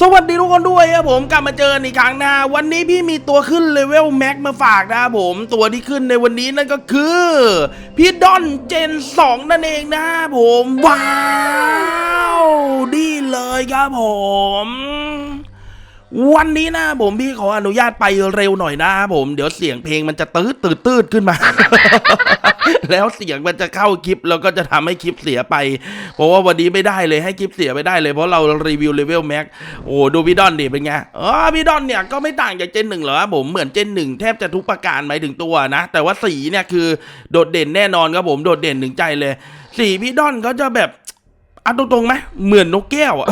สวัสดีทุกคนด้วยครับผมกลับมาเจอกันอีกครั้งนะวันนี้พี่มีตัวขึ้นเลเวลแม็กมาฝากนะครับผมตัวที่ขึ้นในวันนี้นั่นก็คือพี่ดอนเจน 2 นั่นเองนะครับผม ว้าวดีเลยครับผม วันนี้นะผมพี่ขออนุญาตไปเร็วหน่อยนะครับผมเดี๋ยวเสียงเพลงมันจะตืดตืดตืดขึ้นมา แล้วเสียงมันจะเข้าคลิปแล้วก็จะทำให้คลิปเสียไป เพราะว่าวันนี้ไม่ได้เลยให้คลิปเสียไม่ได้เลยเพราะเรารีวิวเลเวลแม็กโอ้ดูพี่ดอนดิเป็นไงอ๋อพี่ดอนเนี่ยก็ไม่ต่างจากเจนหนึ่งเหรอครับผมเหมือนเจนหนึ่งแทบจะทุกประการหมายถึงตัวนะ แต่ว่าสีเนี่ยคือโดดเด่นแน่นอนครับผมโดดเด่นถึงใจเลย สีพี่ดอนเขาจะแบบเอาตรงๆไหมเหมือนนกแก้วอะ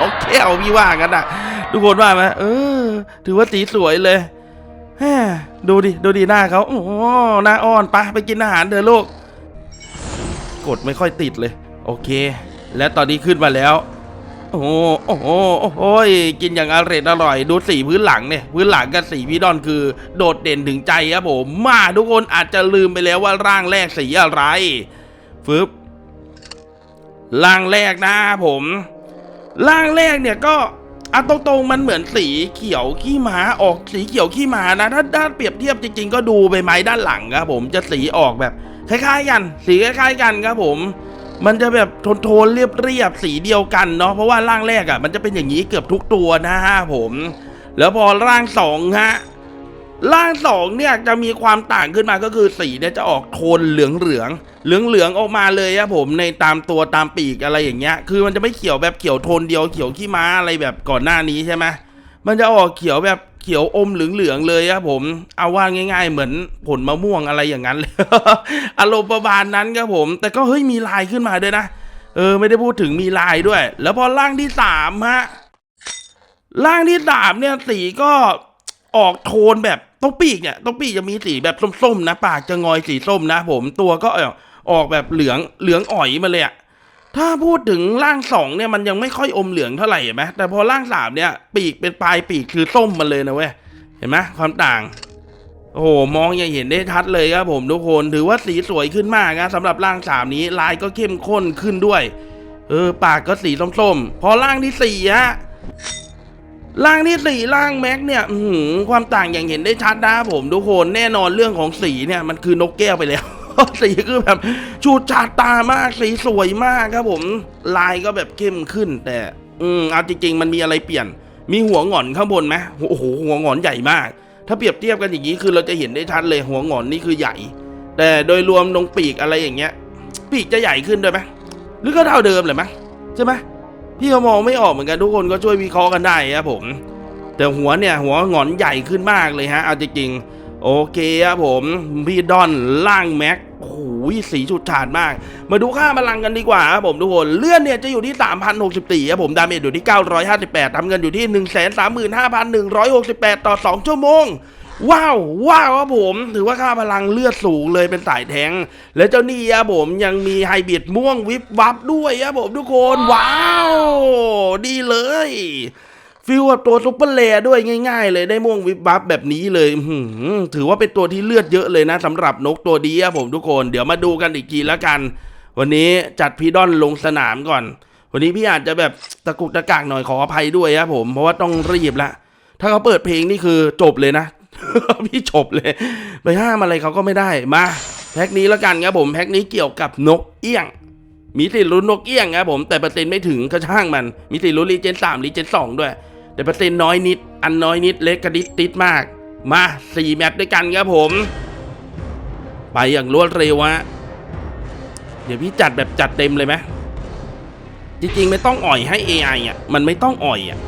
นกแก้วพี่ว่ากันอะ ทุกคนว่าไหมเออ ถือว่าสีสวยเลยแฮดูดิ ดูดิหน้าเขาโอ้หน้าอ่อนไปไปกินอาหารเถอะลูก กดไม่ค่อยติดเลย โอเค และตอนนี้ขึ้นมาแล้ว โอ้โหโอ้โหโอ้โหกินอย่างอร่อยอร่อย ดูสีพื้นหลังเนี่ย พื้นหลังกับสีพี่ดอนคือ โดดเด่นถึงใจครับผม มาทุกคนอาจจะลืมไปแล้วว่าร่างแรกสีอะไรฟึบร่างแรกนะผม ร่างแรกเนี่ยก็ อะตรงๆมันเหมือนสีเขียวขี้ม้าออกสีเขียวขี้ม้านะ ถ้าด้านเปรียบเทียบจริง ๆ ก็ดูใบไม้ด้านหลังครับผมจะสีออกแบบคล้ายๆกันสีคล้ายๆกันครับผม มันจะแบบโทนๆเรียบๆสีเดียวกันเนาะเพราะว่าร่างแรกอะ่ะมันจะเป็นอย่างนี้เกือบทุกตัวนะฮะผม แล้วพอร่างสองฮะ ร่างสองเนี่ยจะมีความต่างขึ้นมาก็คือสีเนี่ยจะออกโทนเหลืองเหลืองเหลืองเหลืองออกมาเลยครับผมในตามตัวตามปีกอะไรอย่างเงี้ย คือมันจะไม่เขียวแบบเขียวโทนเดียวเขียวขี้ม้าอะไรแบบก่อนหน้านี้ใช่ไหมมันจะออกเขียวแบบเขียวอมเหลืองเหลืองๆเลยครับผม เอาว่าง่าย ๆ เหมือนผลมะม่วงอะไรอย่างนั้นเลยอารมณ์ประมาณนั้นครับผม แต่ก็เฮ้ยมีลายขึ้นมาด้วยนะ เออ ไม่ได้พูดถึงมีลายด้วย แล้วพอร่างที่สามฮะร่างที่สามเนี่ยสีก็ออกโทนแบบ ตรงปีกเนี่ยตรงปีกจะมีสีแบบส้มๆนะ ปากจะงอยสีส้มนะผมตัวก็ออกแบบเหลืองเหลืองอ่อยมาเลยอะถ้าพูดถึงร่างสองเนี่ยมันยังไม่ค่อยอมเหลืองเท่าไหร่เห็นไหมแต่พอร่างสามเนี่ย ปีกเป็นปลายปีกคือส้มมาเลยนะเว้ยเห็นไหมความต่าง โอ้โหมองยังเห็นได้ชัดเลยครับผมทุกคนถือว่าสีสวยขึ้นมากนะสำหรับร่างสามนี้ลายก็เข้มข้นขึ้นด้วย เออ ปากก็สีส้มๆพอร่างที่สี่ฮะ ร่างที่สี่ร่างแม็กเนี่ยหืความต่างอย่างเห็นได้ชัดนะผมทุกคนแน่นอนเรื่องของสีเนี่ยมันคือนกแก้วไปแล้ว สีคือแบบชูดชาดตามากสีสวยมากครับผมลายก็แบบเข้มขึ้น แต่ อืมเอาจริงๆ มันมีอะไรเปลี่ยน มีหัวหงอนข้างบนไหมโอ้โหหัวหงอนใหญ่มาก ถ้าเปรียบเทียบกันอย่างนี้คือเราจะเห็นได้ชัดเลยหัวหงอนนี่คือใหญ่ แต่โดยรวมตรงปีกอะไรอย่างเงี้ย ปีกจะใหญ่ขึ้นด้วยไหมหรือก็เท่าเดิมเลยมั้ยใช่ไหม พี่ก็มองไม่ออกเหมือนกันทุกคนก็ช่วยวิเคราะห์กันได้ครับผม แต่หัวเนี่ยหัวหงอนใหญ่ขึ้นมากเลยฮะเอาจริงโอเคครับผมพี่ดอนล่างแม็กโอ้โหสีชุดฉาดมาก มาดูค่าพลังกันดีกว่าครับผมทุกคนเลื่อนเนี่ยจะอยู่ที่ 3,064ครับผมดาเมจอยู่ที่ 958ทำเงินอยู่ที่ 135,168 ต่อ 2 ชั่วโมง ว้าวว้าวครับผมถือว่าค่าพลังเลือดสูงเลยเป็นสายแทง และเจ้านี่ครับผมยังมีไฮบริดม่วงวิบวับด้วยครับผมทุกคนว้าวดีเลยฟิลกับตัวซุปเปอร์เลย์ด้วยง่ายๆ เลยได้ม่วงวิบวับแบบนี้เลยอื้อหือถือว่าเป็นตัวที่เลือดเยอะเลยนะสำหรับนกตัวดีครับผมทุกคน เดี๋ยวมาดูกันอีกทีแล้วกัน วันนี้จัดพี่ดอนลงสนามก่อน วันนี้พี่อาจจะแบบตะกุกตะกากหน่อยขออภัยด้วยครับผมเพราะว่าต้องรีบละถ้าเขาเปิดเพลงนี่คือจบเลยนะ พี่จบเลยไปห้ามอะไรเขาก็ไม่ได้มาแพ็คนี้แล้วกันครับผมแพ็คนี้เกี่ยวกับนกเอี้ยง มีสิทธิ์ลุ้นนกเอี้ยงครับผมแต่เปอร์เซ็นต์ไม่ถึงก็ช่างมัน มีสิทธิ์ลุ้นรีเจนสามรีเจนสองด้วย แต่เปอร์เซ็นต์น้อยนิด อันน้อยนิดเล็กกระดิดติดมาก มาสี่แมตช์ด้วยกันครับผม ไปอย่างรวดเร็วฮะเดี๋ยวพี่จัดแบบจัดเต็มเลยไหมจริงๆไม่ต้องอ่อยให้ AI อะ มันไม่ต้องอ่อยอะ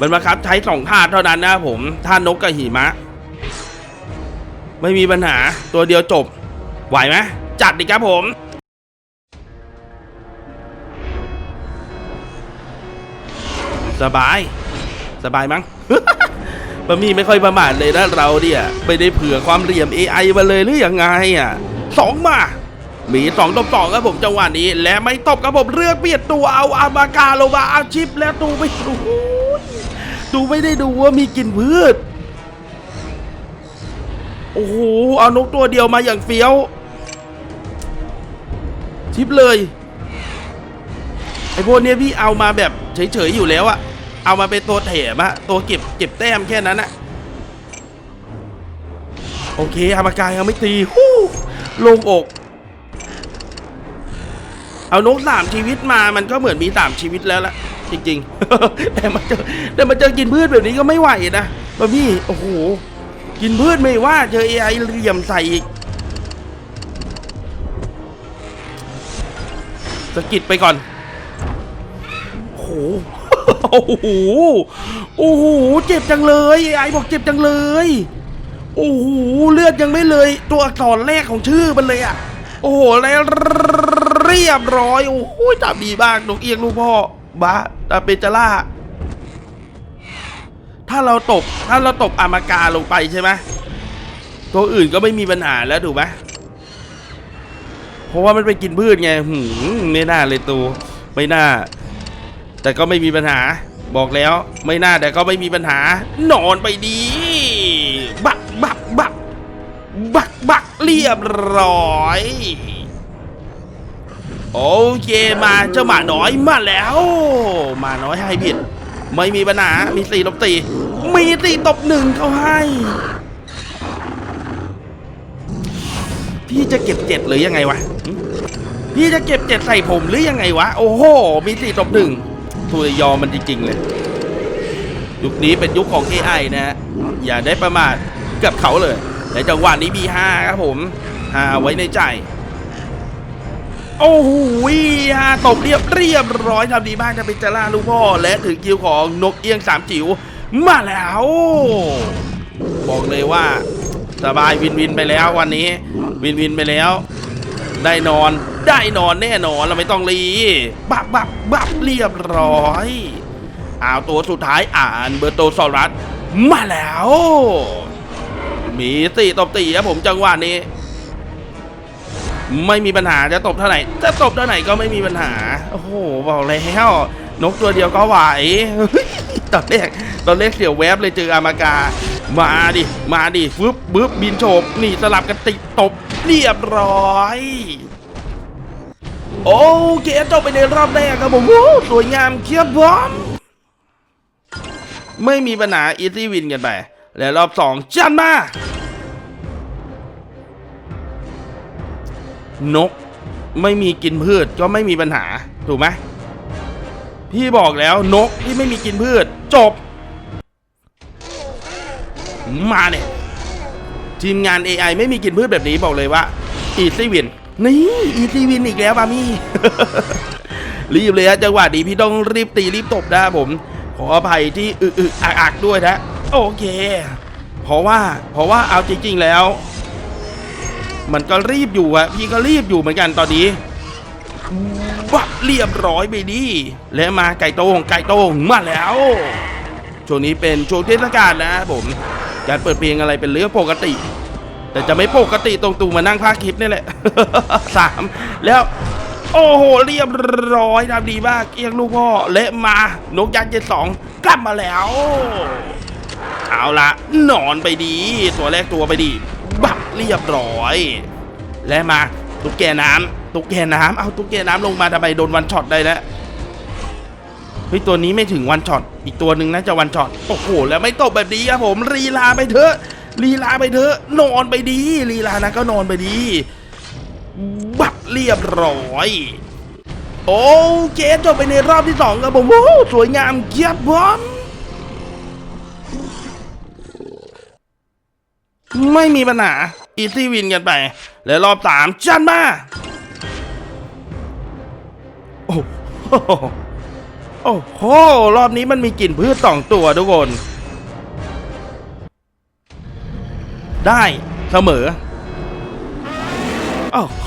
มันบังคับใช้สองท่าเท่านั้นนะครับผมท่านกกับหิมะ ไม่มีปัญหาตัวเดียวจบ ไหวไหมจัดดิครับผมสบาย สบายมั้งบะมี่ไม่ค่อยประมาทเลยนะเราเนี่ยไม่ได้เผื่อความเหลี่ยม AI มาเลยหรือยังไงอะสองมา มีสองตบสองครับผมจังหวะนี้ และไม่ตบครับผมเลือกเปลี่ยนตัวเอาอามาคาโลมาอาชิปแล้วตูไม่ดูตูไม่ได้ดูว่ามีกลิ่นพืช โอ้โห เอานกตัวเดียวมาอย่างเฟี้ยว ชิปเลย ไอพวกนี้พี่เอามาแบบเฉยๆอยู่แล้วอะเอามาเป็นตัวเถมอะตัวเก็บเก็บแต้มแค่นั้นอะโอเคอามากายยังไม่ตีฮู้ลงอก เอานกสามชีวิตมามันก็เหมือนมีสามชีวิตแล้วล่ะ จริง ๆ แต่มาเจอแต่มาเจอกินพืชแบบนี้ก็ไม่ไหวนะบะพี่ โอ้โห กินพืชไม่ว่าเจอเอไอเหลี่ยมใส่อีกสกิดไปก่อน โอ้โห โอ้โห โอ้โห เจ็บจังเลยไอบอกเจ็บจังเลย โอ้โห เลือดยังไม่เลย ตัวอักษรแรกของชื่อมันเลยอะ โอ้โห แล้วเรียบร้อย โอ้โหจับดีมากนกเอียงลูกพ่อบ้าตาเปจาร่า ถ้าเราตบถ้าเราตบอามากาลงไปใช่ไหมตัวอื่นก็ไม่มีปัญหาแล้วถูกไหมเพราะว่ามันไปกินพืชไงหืมไม่น่าเลยตูไม่น่า แต่ก็ไม่มีปัญหา บอกแล้วไม่น่าแต่ก็ไม่มีปัญหา นอนไปดี บักบักบักบักบักเรียบร้อยโอเคมาเจ้าหมาน้อยมาแล้วหมาน้อยให้ผิด ไม่มีปัญหา มีสี่ตบตีมีสี่ตบหนึ่งเขาให้ พี่จะเก็บเจ็ดหรือยังไงวะ พี่จะเก็บเจ็ดใส่ผมหรือยังไงวะ โอ้โห มีสี่ตบหนึ่งทุยยอมมันจริงๆเลย ยุคนี้เป็นยุคของ AI นะฮะ อย่าได้ประมาทกับเขาเลย ในจังหวะนี้มี5ครับผมหาไว้ในใจ โอ้โหฮาตบเรียบเรียบร้อยทำดีมากจะเป็นจาร่าลูกพ่อ และถึงคิวของนกเอียงสามจิ๋วมาแล้ว บอกเลยว่าสบายวินวินไปแล้ววันนี้ วินวินไปแล้ว ได้นอนได้นอนแน่นอนเราไม่ต้องรีบับบับบับเรียบร้อยเอาตัวสุดท้ายอ่านเบอร์โตซอรัสมาแล้ว มีตีตบตีครับผมจังหวะนี้ ไม่มีปัญหาจะตบเท่าไหร่ จะตบเท่าไหร่ก็ไม่มีปัญหา โอ้โห บอกแล้วนกตัวเดียวก็ไหวตอนแรกตอนแรกเสียวแวบเลยเจออามากา มาดิ มาดิฟึบบึบบินโฉบนี่สลับกันติดตบเรียบร้อยโอเคจบไปในรอบแรกครับผมสวยงามเคียบบอมไม่มีปัญหาอีซี่วินกันไป และรอบสองจันมา นกไม่มีกินพืชก็ไม่มีปัญหาถูกไหมพี่บอกแล้วนกที่ไม่มีกินพืช จบ มาเนี่ยทีมงาน AI ไม่มีกินพืชแบบนี้บอกเลยว่า Easy Win นี่ Easy Win อีกแล้วปามี่รีบเลยฮะจังหวะนี้พี่ต้องรีบตีรีบตบนะผม ขออภัยที่อึอึอักอักด้วยนะ โอเค เพราะว่าเพราะว่าเอาจริงๆแล้ว มันก็รีบอยู่อะพี่ก็รีบอยู่เหมือนกันตอนนี้วับเรียบร้อยไปดิและมาไก่โต้งไก่โต้งมาแล้วช่วงนี้เป็นช่วงเทศกาลนะผมการเปิดเพลงอะไรเป็นเรื่องปกติ แต่จะไม่ปกติตรงตูมานั่งพากย์คลิปนี่แหละสามแล้ว โอ้โห เรียบร้อยทำดีมากเอียงลูกพ่อและมานกยักษ์เจ็ดสองกลับมาแล้ว เอาละนอนไปดี ตัวแรกตัวไปดี เรียบร้อย และมาตุ๊กแกน้ำตุ๊กแกน้ำเอาตุ๊กแกน้ำลงมาทำไมโดนวันช็อตได้แล้วเฮ้ยตัวนี้ไม่ถึงวันช็อตอีกตัวหนึ่งน่าจะวันช็อตโอ้โหแล้วไม่ตบแบบนี้ครับผมลีลาไปเถอะลีลาไปเถอะนอนไปดีลีลานะก็นอนไปดี บับเรียบร้อย โอเคจบไปในรอบที่สองครับผมโอ้สวยงามเกียบบอมไม่มีปัญหา อีซี่วินกันไป แล้วรอบสามจันมา โอ้โหโอ้โห รอบนี้มันมีกลิ่นพืชสองตัวทุกคน ได้เสมอ โอ้โห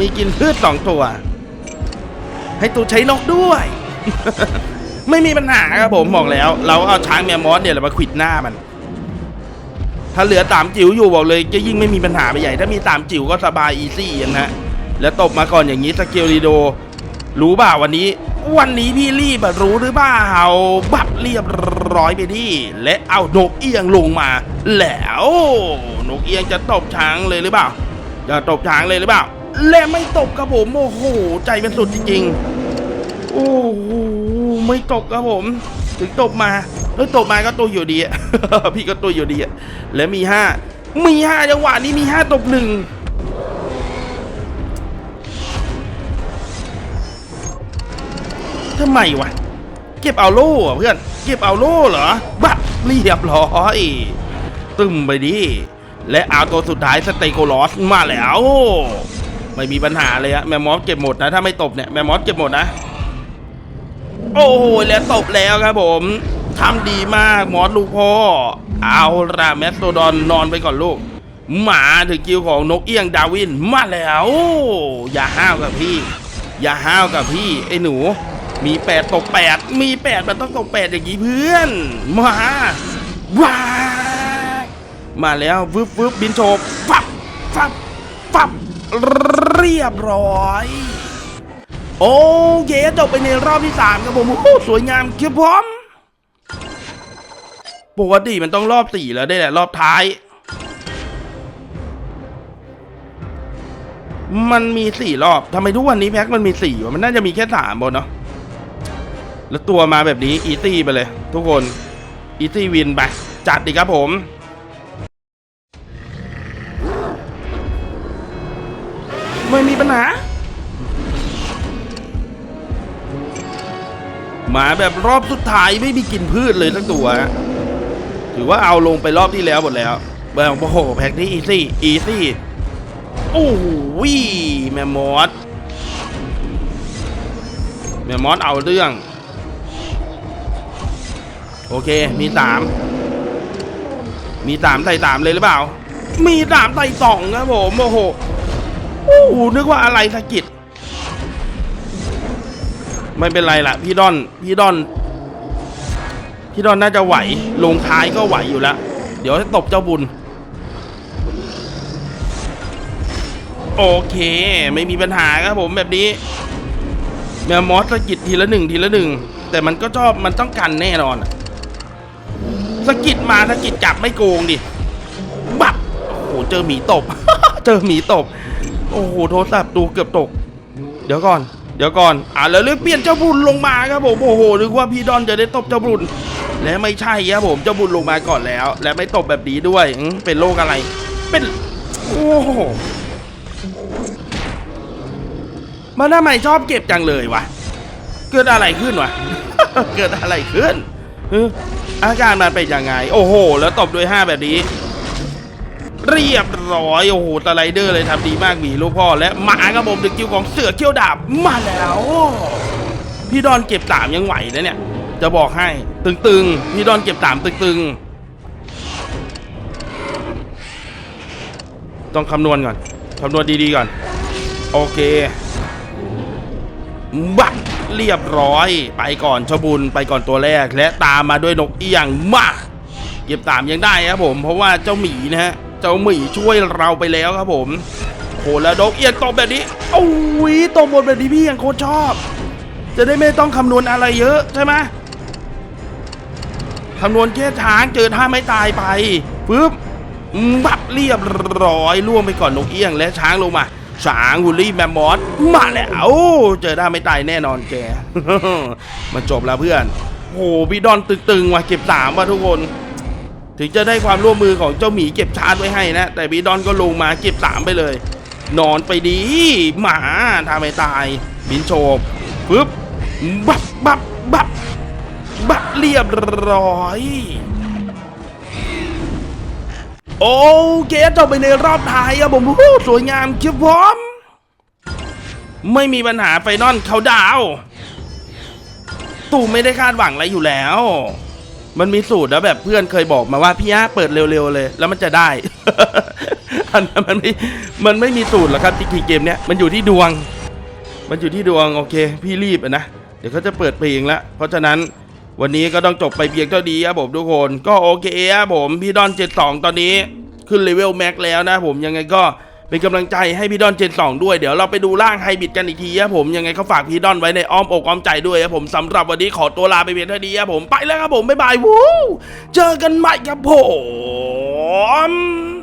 มีกลิ่นพืชสองตัว ให้ตูใช้นกด้วย ไม่มีปัญหาครับผมบอกแล้ว เราเอาช้างแมมมอสเนี่ยแหละมาขิดหน้ามัน ถ้าเหลือตามจิ๋วอยู่บอกเลยจะยิ่งไม่มีปัญหาไปใหญ่ ถ้ามีตามจิ๋วก็สบายอีซี่อย่างนะแล้วตบมาก่อนอย่างนี้สเกลลีโด รู้เปล่าวันนี้ วันนี้พี่รีบรู้หรือเปล่าบับเรียบร้อยไปที่และเอานกเอียงลงมา แล้วนกเอียงจะตบช้างเลยหรือเปล่าจะตบช้างเลยหรือเปล่าและไม่ตบครับผมโอ้โหใจเป็นสุดจริงๆโอ้โหไม่ตกครับผม ถึงตบมา แล้วตบมาก็ตัวอยู่ดีอะ พี่ก็ตัวอยู่ดีอะ แล้วมีห้ามีห้าจังหวะนี้มีห้าตบหนึ่งทำไมวะ เก็บเอาโล่เพื่อน เก็บเอาโล่เหรอ บัตรเรียบร้อย ตึมไปดิ และเอาตัวสุดท้ายสเตโกลอสมาแล้ว ไม่มีปัญหาเลยอะแมมมอสเก็บหมดนะ ถ้าไม่ตบเนี่ย แมมมอสเก็บหมดนะ โอ้โห แล้วตบแล้วครับผม ทำดีมากหมอลูกพ่อ เอาละแมสโตดอนนอนไปก่อนลูก หมาถึงคิวของนกเอี้ยงดาวินมาแล้ว อย่าห้าวกับพี่ อย่าห้าวกับพี่ ไอ้หนู มีแปดตกแปดมีแปดมันต้องตกแปดอย่างนี้เพื่อน มาว้ามาแล้ววึบวึบบินโฉบฟับฟับฟับเรียบร้อยโอเคจบไปในรอบที่ 3 ครับผมโอ้สวยงามครับผม ปกติมันต้องรอบสี่แล้วได้แหละ รอบท้าย มันมีสี่รอบทำไมทุกวันนี้แพ็คมันมีสี่วะมันน่าจะมีแค่สามบนเนาะแล้วตัวมาแบบนี้อีซี่ไปเลย ทุกคนอีซี่วินไป จัดดีครับผมไม่มีปัญหา มาแบบรอบสุดท้ายไม่มีกินพืชเลยทั้งตัวฮะ ถือว่าเอาลงไปรอบที่แล้วหมดแล้วแบบโอ้โหแพ็กนี้อีซี่อีซี่โอ้โหแมมมอสแมมมอสเอาเรื่อง โอเคมีสามมีสามใส่สามเลยหรือเปล่า มีสามใส่สองครับผมโอ้โหโอ้โหนึกว่าอะไรสะกิดไม่เป็นไรล่ะ พี่ดอน พี่ดอน พี่ดอนน่าจะไหว ลงท้ายก็ไหวอยู่แล้ว เดี๋ยวให้ตบเจ้าบุญ โอเค ไม่มีปัญหาครับผมแบบนี้แมวมอสสะกิดทีละหนึ่งทีละหนึ่ง แต่มันก็ชอบมันต้องกันแน่นอนอะสกิดมาสะกิดจับไม่โกงดิบับโอ้โหเจอหมีตบ เจอหมีตบ โอ้โหโทรศัพท์ตูเกือบตก เดี๋ยวก่อนเดี๋ยวก่อน อ่าแล้วเลือกเปลี่ยนเจ้าบุญลงมาครับผม โอ้โห นึกว่าพี่ดอนจะได้ตบเจ้าบุญ และไม่ใช่ครับผมเจ้าบุญลงมาก่อนแล้ว และไม่ตบแบบนี้ด้วยเป็นโรคอะไร เป็นโอ้โหมันทำไมชอบเก็บจังเลยวะเกิดอะไรขึ้นวะเกิดอะไรขึ้นอาการมันเป็นยังไง โอ้โห แล้วตบด้วยห้าแบบนี้ เรียบร้อยโอ้โหสไลเดอร์เลยทำดีมากหมีลูกพ่อ และหมาครับผมดึกคิวของเสือเขี้ยวดาบมาแล้ว พี่ดอนเก็บสามยังไหวนะเนี่ย จะบอกให้ ตึงๆพี่ดอนเก็บสามตึงๆ ต้องคำนวณก่อน คำนวณดีๆก่อน โอเค บักเรียบร้อย ไปก่อนชบุญไปก่อนตัวแรก และตามมาด้วยนกเอี้ยงมาเก็บตามยังได้ครับผม เพราะว่าเจ้าหมีนะฮะ เจ้าหมีช่วยเราไปแล้วครับผมโหแล้วนกเอี้ยงตบแบบนี้โอ้ยตบหมดแบบนี้พี่ยังโคตรชอบจะได้ไม่ต้องคำนวณอะไรเยอะใช่ไหม คำนวณแค่ช้างเจอท่าไม่ตายไปปึ๊บบับเรียบร้อยล่วงไปก่อนนกเอี้ยงและช้างลงมาช้างวูลลี่แมมมอสมาแล้วเจอท่าไม่ตายแน่นอนแกมันจบแล้วเพื่อนโอ้พี่ดอนตึงๆว่ะเก็บสามว่ะทุกคน ถึงจะได้ความร่วมมือของเจ้าหมีเก็บชาร์จไว้ให้นะ แต่พี่ดอนก็ลงมาเก็บสามไปเลย นอนไปดี หมาทำไม่ตาย บินโฉบปึ๊บบับบับบับ บับเรียบร้อย โอเคจบไปในรอบท้ายครับผมสวยงามครับผมไม่มีปัญหาไฟนอลเขาดาว ตู่ไม่ได้คาดหวังอะไรอยู่แล้ว มันมีสูตรแล้วแบบเพื่อนเคยบอกมาว่าพี่ยะเปิดเร็วๆเลย แล้วมันจะได้อันนั้นมันไม่มันไม่มีสูตรหรอกครับจริงๆเกมเนี้ยมันอยู่ที่ดวง มันอยู่ที่ดวงโอเค พี่รีบอะนะเดี๋ยวเขาจะเปิดเพลงแล้วเพราะฉะนั้น วันนี้ก็ต้องจบไปเพียงเท่านี้ครับผมทุกคน ก็โอเคครับผมพี่ดอนเจ็ดสองตอนนี้ขึ้นเลเวลแม็กแล้วนะผมยังไงก็เป็นกำลังใจให้พี่ดอนเจนสองด้วยเดี๋ยวเราไปดูร่างไฮบิดกันอีกทีครับผมยังไงก็ฝากพี่ดอนไว้ในอ้อมอกอ้อมใจด้วยครับผมสำหรับวันนี้ขอตัวลาไปเพียงเท่านี้ครับผมไปแล้วครับผมบ๊ายบายวู้เจอกันใหม่ครับผม